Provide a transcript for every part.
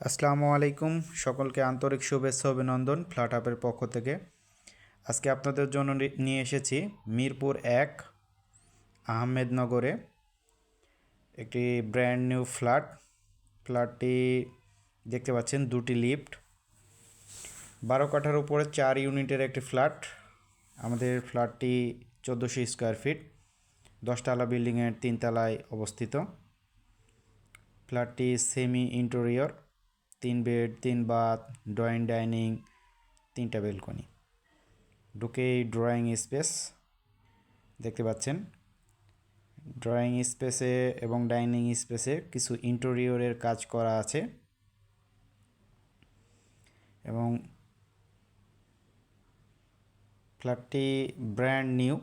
আসসালামু আলাইকুম। সকলকে আন্তরিক শুভেচ্ছা, অভিনন্দন ফ্ল্যাট আপের পক্ষ থেকে। আজকে আপনাদের জন্য নিয়ে এসেছি মিরপুর এক আহমেদনগরে একটি ব্র্যান্ড নিউ ফ্ল্যাট ফ্ল্যাটটি দেখতে পাচ্ছেন, দুটি লিফট বারো কাঠার উপরে চার ইউনিটের একটি ফ্ল্যাট আমাদের ফ্ল্যাটটি চোদ্দোশো স্কোয়ার ফিট দশতলা বিল্ডিংয়ের তিনতলায় অবস্থিত। ফ্ল্যাটটি সেমি ইন্টেরিয়র তিন বেড, তিন বাথ, ড্রয়িং, ডাইনিং, তিনটা বেলকনি। ঢুকেই ড্রয়িং স্পেস দেখতে পাচ্ছেন। ড্রয়িং স্পেসে এবং ডাইনিং স্পেসে কিছু ইন্টেরিয়রের কাজ করা আছে। এবং ফ্ল্যাটটি ব্র্যান্ড নিউ।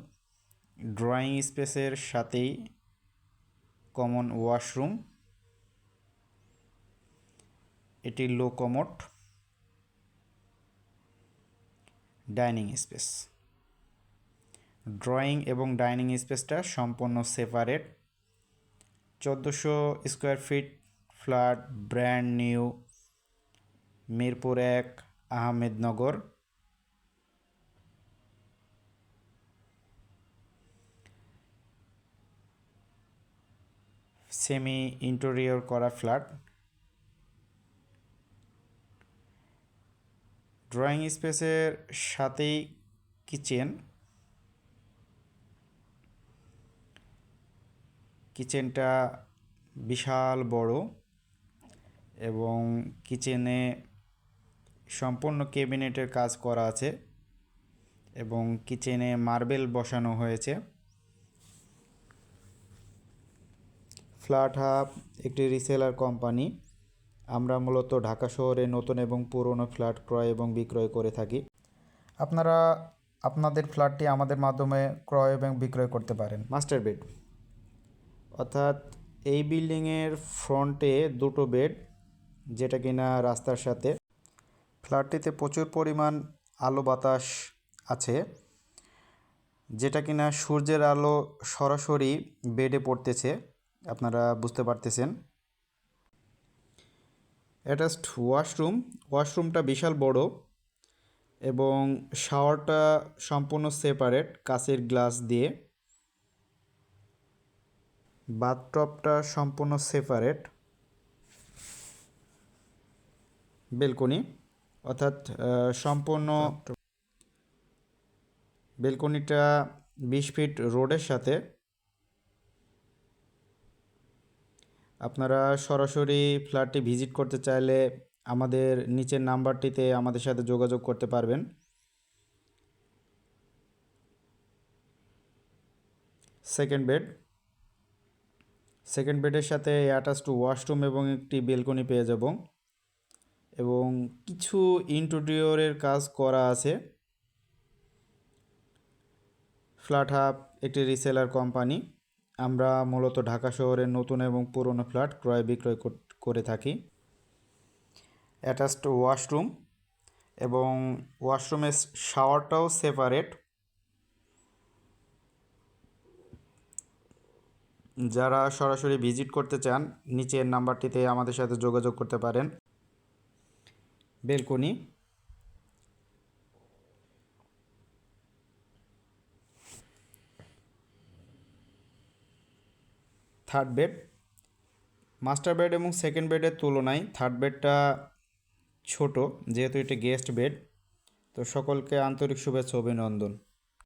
ড্রয়িং স্পেসের সাথেই কমন ওয়াশরুম। এটি low commode dining space drawing এবং ডাইনিং স্পেসটা সম্পূর্ণ সেপারেট চোদ্দোশো square feet flat brand new Mirpur এক, আহমেদনগর। সেমি ইন্টেরিয়র করা ফ্ল্যাট ড্রয়িং স্পেসের সাথেই কিচেন। কিচেনটা বিশাল বড় এবং কিচেনে সম্পূর্ণ কেবিনেটের কাজ করা আছে এবং কিচেনে মার্বেল বসানো হয়েছে। ফ্ল্যাট হাব, একটি রিসেলার কোম্পানি। আমরা মূলত ঢাকা শহরে নতুন এবং পুরনো ফ্ল্যাট ক্রয় এবং বিক্রয় করে থাকি। আপনারা, আপনাদের ফ্ল্যাটটি আমাদের মাধ্যমে ক্রয় এবং বিক্রয় করতে পারেন। Master bed. অর্থাৎ এই বিল্ডিংয়ের ফ্রন্টে দুটো বেড, যেটা কিনা রাস্তার সাথে। ফ্ল্যাটটিতে প্রচুর পরিমাণ আলো বাতাস আছে, যেটা কিনা সূর্যের আলো সরাসরি বেডে পড়তেছে। আপনারা বুঝতে পারতেছেন। Attached washroom. ওয়াশরুমটা বিশাল বড় এবং শাওয়ারটা সম্পূর্ণ সেপারেট কাঁচের গ্লাস দিয়ে। বাথটপটা সম্পূর্ণ সেপারেট। বেলকনি অর্থাৎ সম্পূর্ণ বেলকনিটা বিশ ফিট রোডের সাথে। আপনারা সরাসরি ফ্ল্যাটটি ভিজিট করতে চাইলে আমাদের নিচের নাম্বারটিতে আমাদের সাথে যোগাযোগ করতে পারবেন। সেকেন্ড বেড সেকেন্ড বেডের সাথে অ্যাটাচ টু ওয়াশরুম এবং একটি বেলকনি পেয়ে যাব। এবং কিছু ইন্টেরিয়রের কাজ করা আছে। ফ্ল্যাট হাব একটি রিসেলার কোম্পানি আমরা মূলত ঢাকা শহরের নতুন এবং পুরনো ফ্ল্যাট ক্রয় বিক্রয় করে থাকি। অ্যাটাচড ওয়াশরুম এবং ওয়াশরুমের শাওয়ারটাও সেপারেট যারা সরাসরি ভিজিট করতে চান, নিচের নাম্বারটিতে আমাদের সাথে যোগাযোগ করতে পারেন। Balcony third bed master bed এবং সেকেন্ড বেডের তুলনায় থার্ড বেডটা ছোট, যেহেতু এটা গেস্ট বেড তো সকলকে আন্তরিক শুভেচ্ছা অভিনন্দন।